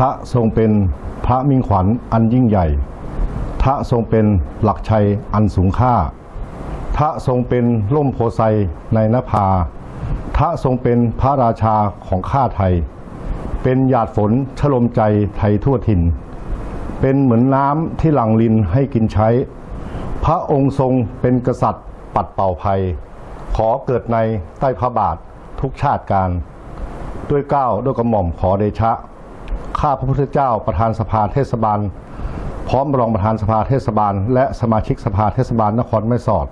ระทรงเป็นพระมิ่งขวัญอันยิ่งใหญ่ทระทรงเป็นหลักชัยอันสูงค่าทระทรงเป็นร่มโพไซในนภาทระทรงเป็นพระราชาของข้าไทย เป็นหยาดฝนชโลมใจไทยทั่วถิ่น เป็นเหมือนน้ำที่หลั่งลินให้กินใช้ พระองค์ทรงเป็นกษัตริย์ปัดเป่าภัย ขอเกิดในใต้พระบาททุกชาติการ ด้วยก้าวด้วยกระหม่อมขอเดชะ ข้าพระพุทธเจ้าประธานสภาเทศบาล พร้อมรองประธานสภาเทศบาล และสมาชิกสภาเทศบาลนครแม่สอด